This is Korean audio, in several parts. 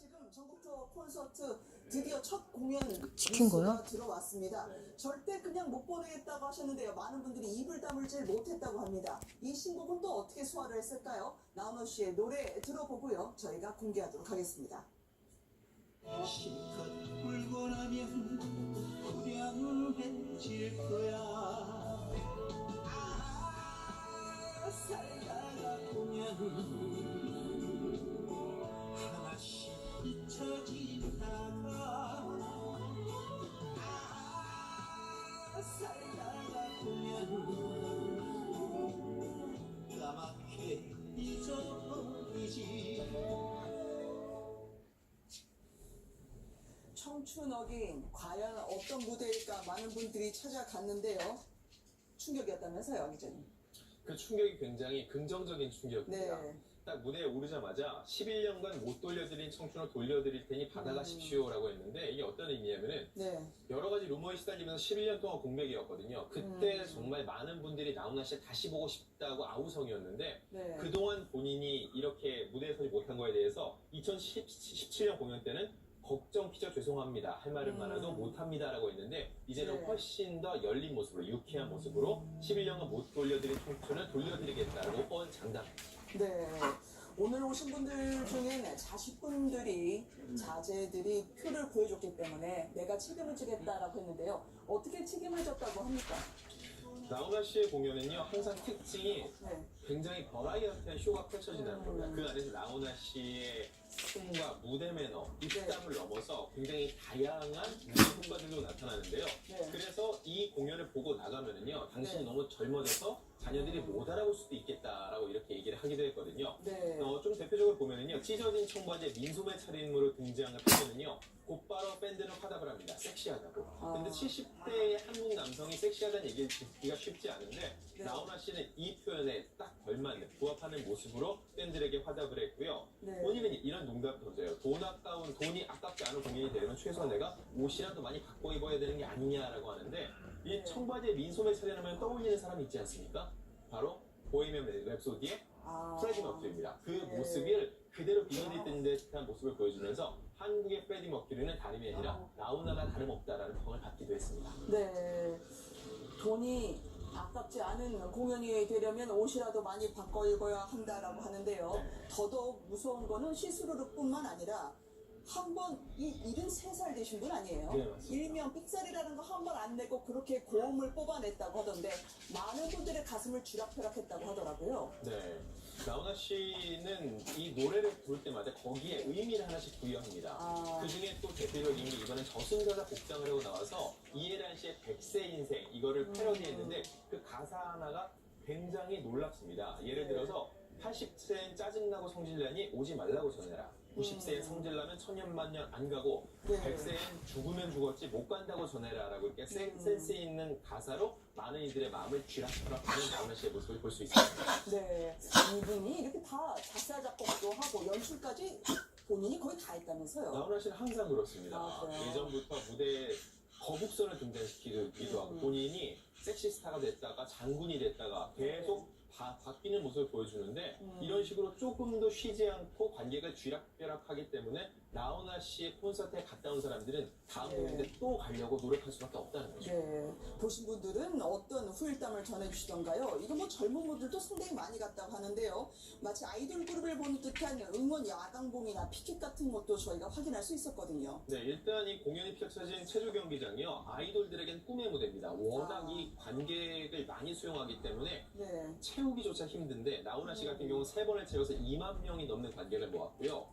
지금 전국 투어 콘서트 드디어 첫 공연 시킨 뉴스가 거요? 들어왔습니다. 절대 그냥 못 보내겠다고 하셨는데요. 많은 분들이 입을 다물질 못했다고 합니다. 이 신곡은 또 어떻게 소화를 했을까요? 나훈아 씨의 노래 들어보고요. 저희가 공개하도록 하겠습니다. 실컷 울고 나면 후련해질 거야 살다가 보면 까맣게 잊어버리지 청춘 어긴 과연 어떤 무대일까 많은 분들이 찾아갔는데요. 충격이었다면서요, 기자님. 그 충격이 굉장히 긍정적인 충격입니다. 네. 딱 무대에 오르자마자 11년간 못 돌려드린 청춘을 돌려드릴 테니 받아가십시오라고 했는데 이게 어떤 의미냐면은 네. 여러 가지 루머에 시달리면서 11년 동안 공백이었거든요. 그때 음. 정말 많은 분들이 나훈아 씨 다시 보고 싶다고 아우성이었는데 네. 그동안 본인이 이렇게 무대에 서지 못한 거에 대해서 2017년 공연 때는 걱정 피자 죄송합니다 할 말은 음. 많아도 못합니다라고 했는데 이제는 네. 훨씬 더 열린 모습으로 유쾌한 모습으로 11년간 못 돌려드린 청춘을 돌려드리겠다라고 뻔 장담. 네. 오늘 오신 분들 중에는 자식분들이 자제들이 표를 구해줬기 때문에 내가 책임을 지겠다라고 했는데요. 어떻게 책임을 졌다고 합니까? 나훈아 씨의 공연은요 항상 특징이 네. 굉장히 버라이어티한 쇼가 펼쳐진다는 겁니다. 그 안에서 나훈아 씨의 춤과 무대 매너, 입담을 넘어서 굉장히 다양한 무대 효과들도 나타나는데요. 네. 그래서 이 공연을 보고 나가면은요, 당신이 네. 너무 젊어져서 자녀들이 못 알아볼 수도 있겠다라고 이렇게 얘기를 하기도 했거든요. 네. 어, 좀 대표적으로 보면은요, 찢어진 청바지에 민소매 차림으로 등장을 하면은요, 곧바로 밴드는 화답을 합니다. 섹시하다고. 아. 근데 70대의 한국 남성이 섹시하다는 얘기를 듣기가 쉽지 않은데, 네. 나훈아 씨는 이 표현에 딱 걸맞는, 부합하는 모습으로 팬들에게 화답을 했고요. 네. 본인은 이런 농담 던져요. 돈 아까운, 돈이 아깝지 않은 공연이 되려면 최소한 내가 옷이라도 많이 바꿔 입어야 되는 게 아니냐라고 하는데, 이 네. 청바지에 민소매 차림하면 떠올리는 사람이 있지 않습니까? 바로 보헤미안 랩소디의 아. 프레디 머큐리입니다. 그 네. 모습을 그대로 비춰진 듯한 모습을 보여주면서 한국의 프레디 머큐리는 다름이 아니라 나훈아가 다름없다라는 평을 받기도 했습니다. 네. 돈이 아깝지 않은 공연이 되려면 옷이라도 많이 바꿔 입어야 한다라고 하는데요. 네. 더더욱 무서운 거는 시스루뿐만 아니라 한 번 이 73살 되신 분 아니에요? 네, 맞습니다. 일명 삑살이라는 거 한 번 안 내고 그렇게 고음을 뽑아냈다고 하던데 많은 분들의 가슴을 쥐락펴락했다고 하더라고요. 네. 나훈아 씨는 이 노래를 부를 때마다 거기에 의미를 하나씩 부여합니다. 아. 그 중에 또 대표적인 게 이거는 저승사자 복장을 하고 나와서 이해란 씨의 백세 인생 이거를 음. 패러디했는데 그 가사 하나가 굉장히 놀랍습니다. 예를 네. 들어서 80세엔 짜증나고 성질나니 오지 말라고 전해라. 90세엔 음. 성질나면 천년만년 안 가고 네. 100세엔 죽으면 죽었지 못 간다고 전해라라고 이렇게 센- 음. 센스 있는 가사로 많은 이들의 마음을 쥐락펴락하는 나훈아 씨의 모습을 볼 수 있습니다. 네. 이분이 이렇게 다 작사, 작곡도 하고 연출까지 본인이 거의 다 했다면서요. 나훈아 씨는 항상 그렇습니다. 아, 그래요? 예전부터 무대에 거북선을 등장시키기도 하고 음. 본인이 섹시 스타가 됐다가 장군이 됐다가 계속 바, 바뀌는 모습을 보여주는데 음. 이런 식으로 조금 더 쉬지 않고 관계가 쥐락펴락하기 때문에 나훈아 씨의 콘서트에 갔다 온 사람들은 다음 네. 공연 때또 가려고 노력할 수밖에 없다는 거죠. 네. 보신 분들은 어떤 후일담을 전해주시던가요? 이거 뭐 젊은 분들도 상당히 많이 갔다고 하는데요. 마치 아이돌 그룹을 보는 듯한 응원 야광봉이나 피켓 같은 것도 저희가 확인할 수 있었거든요. 네, 일단 이 공연이 펼쳐진 체조 경기장이요. 아이돌들에겐 꿈의 무대입니다. 워낙 아. 이 관객을 많이 수용하기 때문에 네. 채우기조차 힘든데 나훈아 씨 같은 경우는 세 번을 채워서 2만 명이 넘는 관객을 모았고요.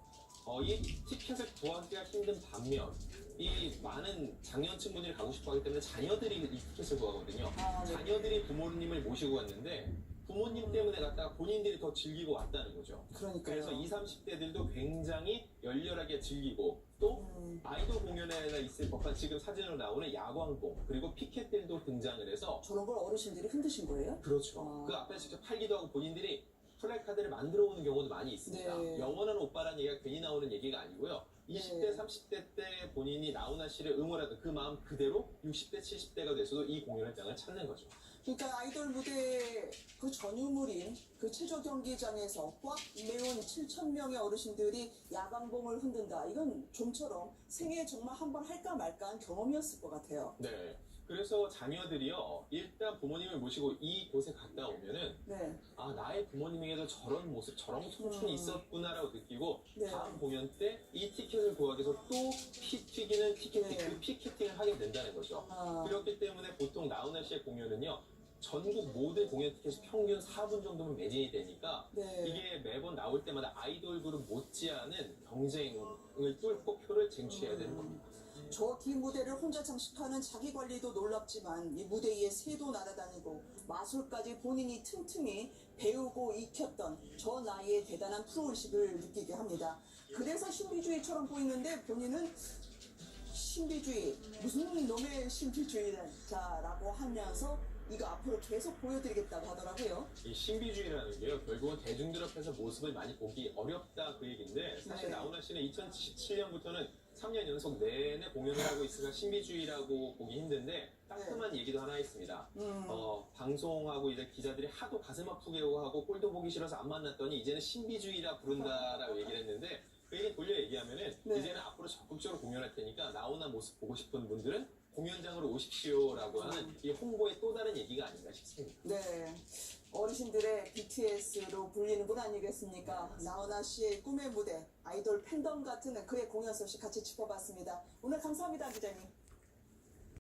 어, 이 티켓을 구하기가 힘든 반면 이 많은 장년층 분들이 가고 싶어 하기 때문에 자녀들이 이 티켓을 구하거든요. 아, 네. 자녀들이 부모님을 모시고 왔는데 부모님 때문에 갔다가 본인들이 더 즐기고 왔다는 거죠. 그러니까요. 그래서 20, 30대들도 굉장히 열렬하게 즐기고 또 음, 아이돌 공연에나 있을 법한 지금 사진으로 나오는 야광봉 그리고 피켓들도 등장을 해서 저런 걸 어르신들이 흔드신 거예요? 그렇죠. 아. 그 앞에 직접 팔기도 하고 본인들이 플래카드를 만들어 오는 경우도 많이 있습니다. 네. 영원한 오빠라는 얘기가 괜히 나오는 얘기가 아니고요. 20대, 네. 30대 때 본인이 나훈아 씨를 응원하던 그 마음 그대로 60대, 70대가 돼서도 이 공연장을 찾는 거죠. 그러니까 아이돌 무대 그 전유물인 그 체조 경기장에서 꽉 메운 7천 명의 어르신들이 야광봉을 흔든다. 이건 좀처럼 생애에 정말 한 번 할까 말까한 경험이었을 것 같아요. 네. 그래서 자녀들이요, 일단 부모님을 모시고 이 곳에 갔다 오면은, 네, 아, 나의 부모님에게도 저런 모습, 저런 청춘이 음. 있었구나라고 느끼고, 네. 다음 공연 때 이 티켓을 구하기 위해서 또 피 튀기는 티켓팅, 네. 그 피켓팅을 하게 된다는 거죠. 아, 그렇기 때문에 보통 나훈아 씨의 공연은요, 전국 모든 공연 티켓이 평균 4분 정도면 매진이 되니까, 네. 이게 매번 나올 때마다 아이돌 그룹 못지않은 경쟁을 뚫고 표를 쟁취해야 되는 겁니다. 저 긴 무대를 혼자 장식하는 자기 관리도 놀랍지만 이 무대 위에 새도 날아다니고 마술까지 본인이 틈틈이 배우고 익혔던 저 나이에 대단한 프로의식을 느끼게 합니다. 그래서 신비주의처럼 보이는데 본인은 신비주의 무슨 놈의 신비주의자라고 하면서 이거 앞으로 계속 보여드리겠다고 하더라고요. 이 신비주의라는 게요, 결국은 대중들 앞에서 모습을 많이 보기 어렵다 그 얘기인데, 사실 네. 나훈아 씨는 2017년부터는 3년 연속 내내 공연을 하고 있으니까 신비주의라고 보기 힘든데, 따끔한 얘기도 하나 있습니다. 음, 어, 방송하고 이제 기자들이 하도 가슴 아프게 하고 꼴도 보기 싫어서 안 만났더니 이제는 신비주의라 부른다라고 얘기를 했는데, 그 얘기 돌려 얘기하면은, 네. 이제는 앞으로 적극적으로 공연할 테니까 나훈아 모습 보고 싶은 분들은 공연장으로 오십시오라고 하는 이 홍보의 또 다른 얘기가 아닌가 싶습니다. 네. 어르신들의 BTS로 불리는 분 아니겠습니까? 나훈아 씨의 꿈의 무대, 아이돌 팬덤 같은 그의 공연 소식 같이 짚어봤습니다. 오늘 감사합니다, 기자님.